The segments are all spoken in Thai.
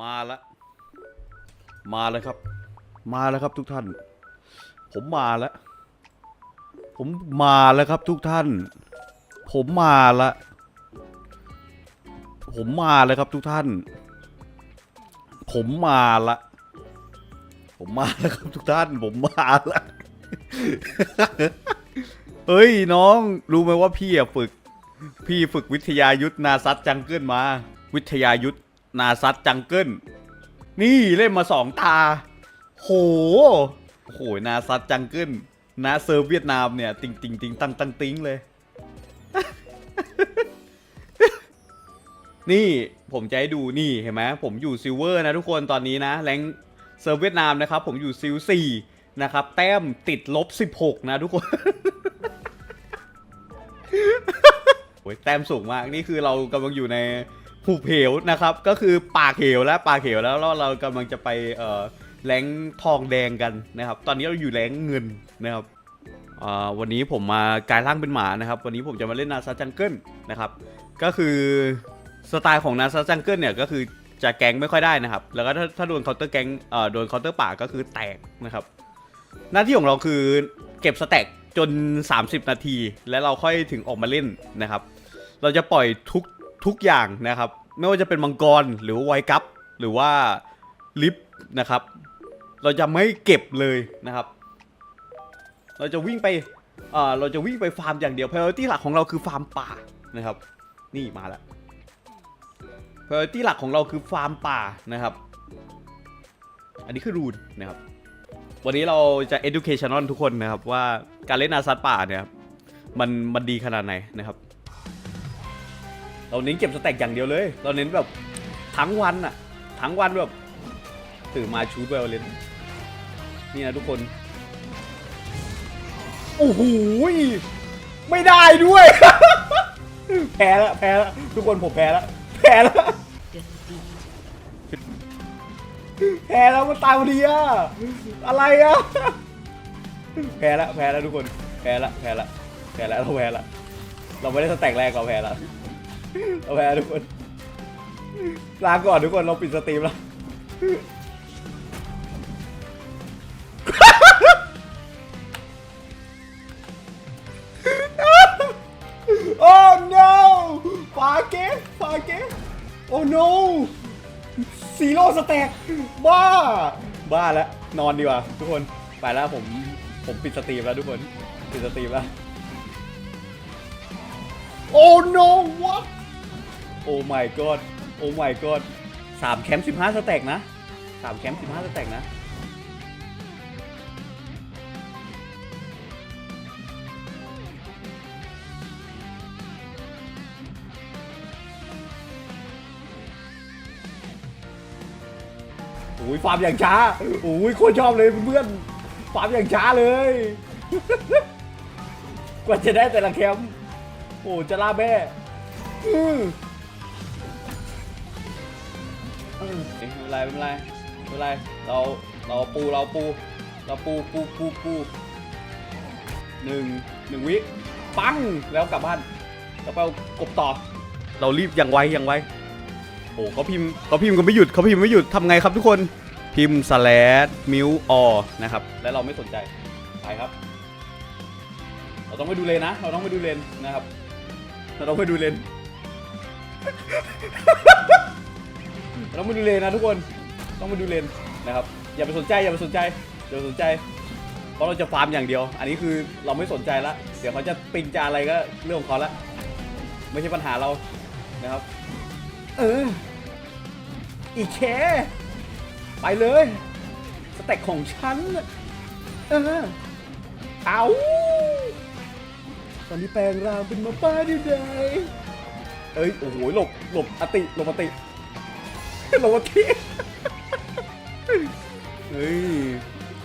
มาแล้วมาแล้วครับ มาแล้วครับทุกท่าน ผมมาแล้ว ผมมาแล้วครับทุกท่าน ผมมาแล้วผมมาแล้วครับทุกท่าน ผมมาละ ผมมาแล้วครับทุกท่าน ผมมาละ เฮ้ยน้องรู้ไหมว่าพี่อะฝึก พี่ฝึกวิทยายุทธนาซัดจังเกิลมา วิทยายุทธ นาซัดจังเกิลนี่เล่นมาสองตา โหโหนาซัดจังเกิลนาเซิร์ฟเวียดนามเนี่ย ติงติงติงตังตังติงเลย นี่ผมจะให้ดูนี่เห็นไหมผมอยู่ซิลเวอร์นะทุกคนตอนนี้นะ แรงเซิร์ฟเวียดนามนะครับ ผมอยู่ซิลสี่นะครับ แต้มติดลบ 16 นะทุกคนโอ้ยแต้มสูงมาก นี่คือเรากำลังอยู่ใน หุบเหวนะครับก็คือปากเหวแล้วปากเหวแล้วแล้วเรากำลังจะไปเอ่อแรงทองแดงกันนะครับ ตอนนี้เราอยู่แรงเงินนะครับอ่าวันนี้ผมมากลายร่างเป็นหมานะครับ วันนี้ผมจะมาเล่นนาซาจังเกิลนะครับ ก็คือสไตล์ของนาซาจังเกิลเนี่ยก็คือจะแก๊งไม่ค่อยได้นะครับ แล้วก็ถ้าถ้าโดนเคาน์เตอร์แก๊งเอ่อโดนเคาน์เตอร์ป่าก็คือแตกนะครับ หน้าที่ของเราคือเก็บสแต็กจน 30 นาที แล้วเราค่อยถึงออกมาเล่นนะครับ เราจะปล่อยทุก ทุกอย่างนะครับ ไม่ว่าจะเป็นมังกรหรือวาไวกัปหรือว่าลิฟต์นะครับ เราจะไม่เก็บเลยนะครับ เราจะวิ่งไปเอ่อเราจะวิ่งไปฟาร์มอย่างเดียว priority หลักของเราคือฟาร์มป่านะครับ นี่มาแล้ว priority หลักของเราคือฟาร์มป่านะครับ อันนี้คือรูนนะครับ วันนี้เราจะ educational ทุกคนนะครับว่าการเล่นนาซัดป่าเนี่ยมันมันดีขนาดไหนนะครับ เราเน้นเก็บสแต็กอย่างเดียวเลย เราเน้นแบบทั้งวันอะทั้งวันแบบตื่นมาชูดไวโอเลนนี่นะทุกคน โอ้โหยไม่ได้ด้วย แพ้แล้วแพ้แล้วทุกคนผมแพ้แล้วแพ้แล้วแพ้แล้วมันตายพอดีอะอะไรอะแพ้แล้วแพ้แล้วทุกคน แพ้แล้วแพ้แล้วแพ้แล้วเราแพ้แล้วเราไม่ได้สแต็กแรกเราแพ้แล้ว เราแพ้ทุกคน ลาก่อนทุกคนเราปิดสตรีมแล้ว โอ้ no ฟาเกสฟาเกสโอ้ no ซีโร่สแต็กบ้า บ้าแล้ว นอนดีกว่า ทุกคน ไปแล้วผม ผมปิดสตรีมแล้วทุกคน ปิดสตรีมแล้วโอ้ no what โอ้ my god โอ้ my god สามแคมป์สิบห้าสแต็กนะสามแคมป์สิบห้าสแต็กนะ โอ้ยฟาร์มอย่างช้า โอ้ยโคตรชอบเลยเพื่อนๆฟาร์มอย่างช้าเลย กว่าจะได้แต่ละแคมป์โอ้จะล่าแม่อือ ไม่เป็นไรไม่เป็นไรไม่เป็นไรเราเราปูเราปู เราปูปูปูปูหนึ่งหนึ่งวิปังแล้วกลับบ้านแล้วไปเอากบต่อ เรารีบอย่างไวอย่างไวโอ้เขาพิมพ์เขาพิมพ์กันไม่หยุดเขาพิมพ์ไม่หยุดทำไงครับทุกคนพิมพ์ slash miu or นะครับ และเราไม่สนใจไปครับ เราต้องไปดูเลนนะ เราต้องไปดูเลนนะครับ เราต้องไปดูเลน ต้องไปดูเลนนะทุกคนต้องไปดูเลนนะครับอย่าไปสนใจอย่าไปสนใจอย่าไปสนใจ เพราะเราจะฟาร์มอย่างเดียว อันนี้คือเราไม่สนใจละเดี๋ยวเขาจะปิงจะอะไรก็เรื่องของเขาละไม่ใช่ปัญหาเรานะครับ เอออีเค ไปเลยสเต็กของฉันเออเอาตอนนี้แปลงร่างเป็นหมาป้าดิวดายเอ้ยโอ้โหหลบหลบอติหลบอติ หลบอติเฮ้ย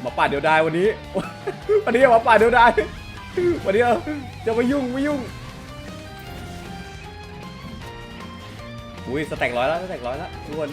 หมาป่าเดียวดายวันนี้ วันนี้หมาป่าเดียวดายวันนี้จะไม่ยุ่งไม่ยุ่งอุ้ยสแต็กร้อยแล้วสแต็กร้อยแล้วทุกคน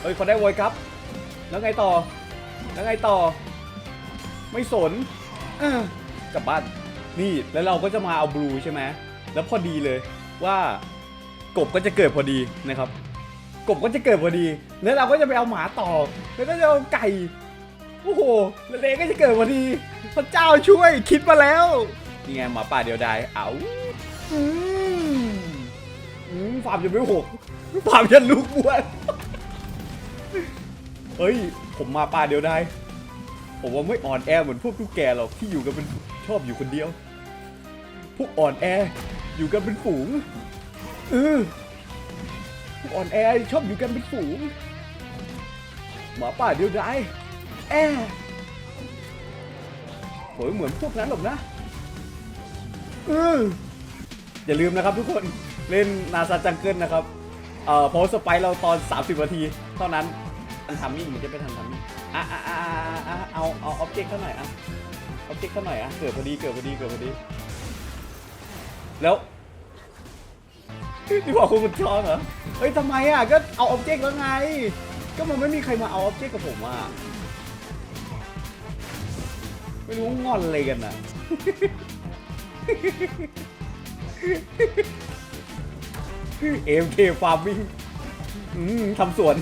เฮ้ยเขาได้โวยครับ แล้วไงต่อ แล้วไงต่อ ไม่สนกลับบ้าน นี่แล้วเราก็จะมาเอาบลูใช่ไหมแล้วพอดีเลยว่ากบก็จะเกิดพอดีนะครับ กบก็จะเกิดพอดี แล้วเราก็จะไปเอาหมาต่อ แล้วก็จะเอาไก่โอ้โหแล้วเลก็จะเกิดพอดีพระเจ้าช่วยคิดมาแล้วนี่ไงหมาป่าเดียวดายเอาอืมอืมฟาร์มจะไม่หกฟาร์มจะลูกบวนเฮ้ย ผมมาป่าเดียวดายผมว่าไม่อ่อนแอเหมือนพวกทุกแกหรอกที่อยู่กันเป็นชอบอยู่คนเดียว พวกอ่อนแออยู่กันเป็นฝูงเออพวกอ่อนแอชอบอยู่กันเป็นฝูงหมาป่าเดียวดายแอโหยเหมือนพวกนั้นหรอกนะเอออย่าลืมนะครับทุกคนเล่นนาซาจังเกิลนะครับเอ่อโพสต์ไปเราตอน 30นาที เท่านั้น ทันทำมิ่งมันจะเป็นทันทำมิ่งอะอะอะอะเอาเอาออบเจกต์เข้าหน่อยอะออบเจกต์เข้าหน่อยอะเกิดพอดีเกิดพอดีเกิดพอดี แล้วนี่บอกคุณมันชอบเหรอเฮ้ยทำไมอะก็เอาออบเจกต์แล้วไง ก็มันไม่มีใครมาเอาออบเจกต์กับผมอะไม่รู้งอนอะไรกันอะเอ็มเคฟาร์มิ่ง ทำสวน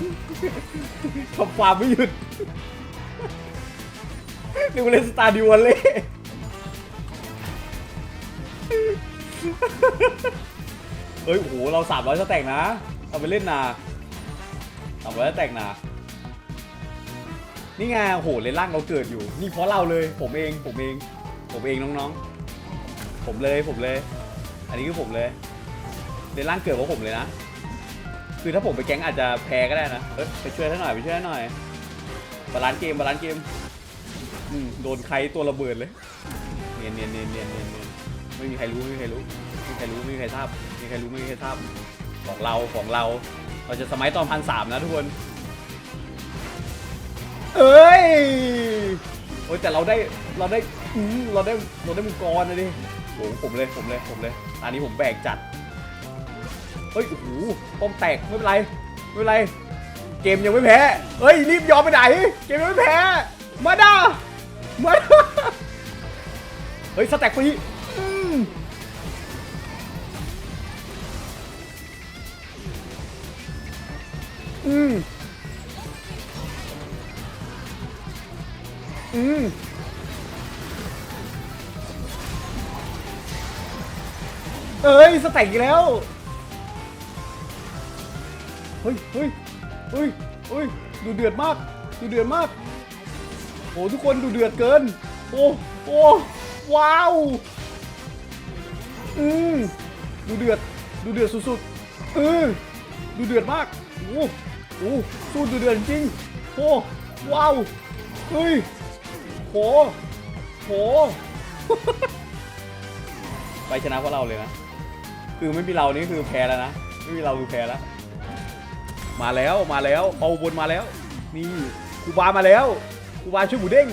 ทำฟาร์มไม่หยุดดูเล่นสตาร์ดิวอลเล่เฮ้ยโอ้โหเราสามร้อยสแต็กนะ เอาไปเล่นนาสามร้อยสแต็กนะ นี่ไงโอ้โหเลนล่างเราเกิดอยู่ นี่เพราะเราเลย ผมเอง ผมเอง ผมเองน้องๆ ผมเลย ผมเลย อันนี้คือผมเลยเลนล่างเกิดเพราะผมเลยนะ คือถ้าผมไปแก๊งอาจจะแพ้ก็ได้นะเอ้ยไปช่วยท่านหน่อยไปช่วยท่านหน่อยบาลานซ์เกมบาลานซ์เกมอืมโดนใครตัวระเบิดเลยเนียนเนียนเนียนเนียนเนียนเนียนไม่มีใครรู้ไม่มีใครรู้ไม่มีใครรู้ไม่มีใครทราบไม่มีใครรู้ไม่มีใครทราบของเราของเรา เราจะสมัยตอนพันสามนะทุกคน เอ้ยโอ้ยแต่เราได้เราได้อืมเราได้เราได้มังกรนะดิโอ้โหผมเลยผมเลยผมเลยอันนี้ผมแบกจัด เฮ้ยโอ้โหป้อมแตกไม่เป็นไรไม่เป็นไร เกมยังไม่แพ้เฮ้ยรีบยอมไปไหน เกมยังไม่แพ้มาด้ามาด้าเฮ้ยสแต็กฟรีอืม อืมอืมเอ้ยสแต็กอีกแล้ว ฮ้ยเฮ้ยเฮ้ยเฮ้ยดูเดือดมากดูเดือดมากโอ้ทุกคนดูเดือดเกิน โอ้โอ้ว้าวอืมดูเดือดดูเดือดสุดๆเออดูเดือดมากโอ้โอ้สู้ดูเดือดจริงโอ้ว้าวเฮ้ยโหโหไปชนะพวกเราเลยนะ คือไม่มีเรานี่คือแพ้แล้วนะ ไม่มีเราคือแพ้แล้ว มาแล้วมาแล้วเปาบนมาแล้ว นี่ครูบามาแล้วครูบาช่วยหมูเด้ง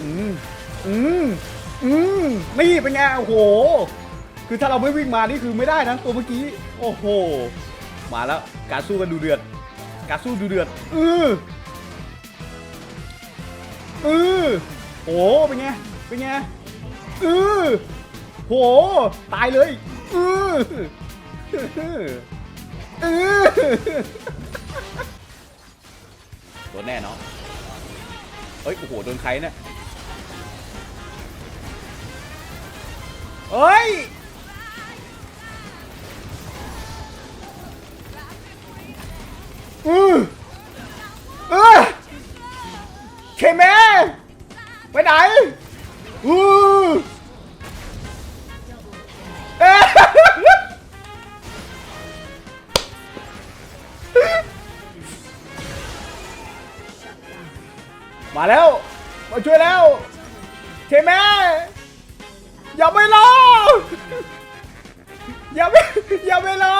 อืมอืมอืมนี่เป็นไงโอ้โห คือถ้าเราไม่วิ่งมานี่คือไม่ได้นะตัวเมื่อกี้โอ้โห มาแล้วการสู้กันดูเดือด การสู้ดูเดือดเออเออโหเป็นไงเป็นไงเออโหตายเลยเออ เออโดนแน่เนาะเฮ้ย โอ้โห โดนใครเนี่ยเฮ้ย มาแล้ว มาช่วยแล้วเคแม่อย่าไปรออย่าไปอย่าไปรอ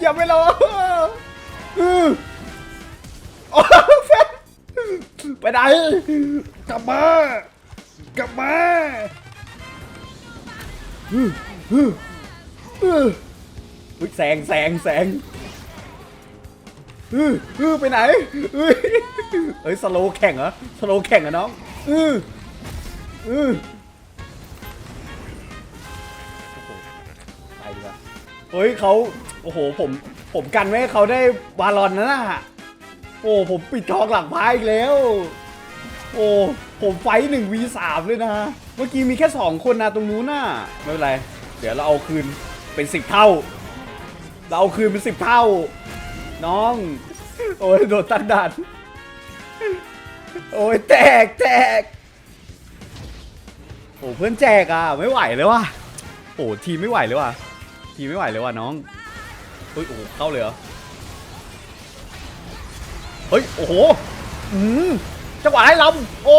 อย่าไปรออือโอ้แฟนไปไหนกลับมากลับมาอืออืออืออุ๊ยแสงแสงแสง อืออือไปไหนอือเอ้ยสโลแข่งเหรอสโลแข่งเหรอะน้องอืออืออไปดีกว่าเฮ้ยเขาโอ้โหผมผมกันไว้ให้เขาได้วาลอนนะน่ะโอ้ผมปิดทองหลังพายอีกแล้ว โอ้ผมไฟหนึ่งวีสามเลยนะเมื่อกี้มีแค่สองคนนะตรงนู้นน่ะไม่เป็นไร เดี๋ยวเราเอาคืนเป็นสิบเท่า เราเอาคืนเป็นสิบเท่า น้อง โอ้ยโดนตันดันโอ้ยแตกแตกโอ้เพื่อนแจกอะไม่ไหวเลยว่ะโอ้ทีไม่ไหวเลยว่ะทีไม่ไหวเลยว่ะน้องเฮ้ยโอ้โหเข้าเลยเหรอเฮ้ยโอ้โหอืมจังหวะไล่ลำโอ้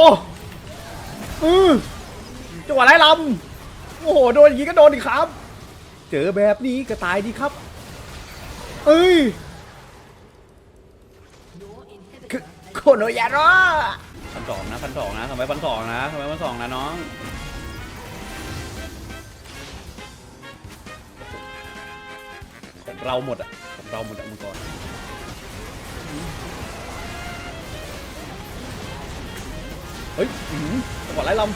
อือจังหวะไล่ลำโอ้โหโดนอย่างนี้ก็โดนอีกครับ เจอแบบนี้ก็ตายดีครับ เอ้ย โคโนยาระพันสองนะพันสองนะทำไมพันสองนะทำไมพันสองนะน้องของเราหมดอะของเราหมดอะมังกรเฮ้ยอื้อหือจังหวะไล่ลำ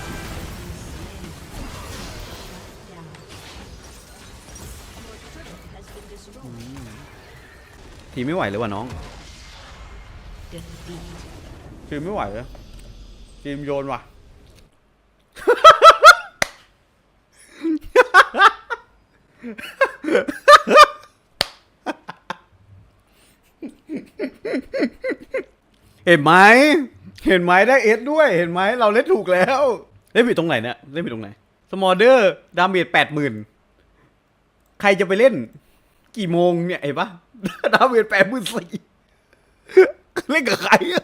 ทีไม่ไหวเลยว่ะน้อง ทีมไม่ไหวแล้วทีมโยนว่ะ เห็นไหม เห็นไหมได้เอสด้วย เห็นไหมเราเล่นถูกแล้ว เล่นผิดตรงไหนเนี่ย เล่นผิดตรงไหน สมอเดอร์ ดาเมจแปดหมื่น ใครจะไปเล่น กี่โมงเนี่ยเห็นปะดาเมจแปดหมื่นสี่ เล่นกับใครอะ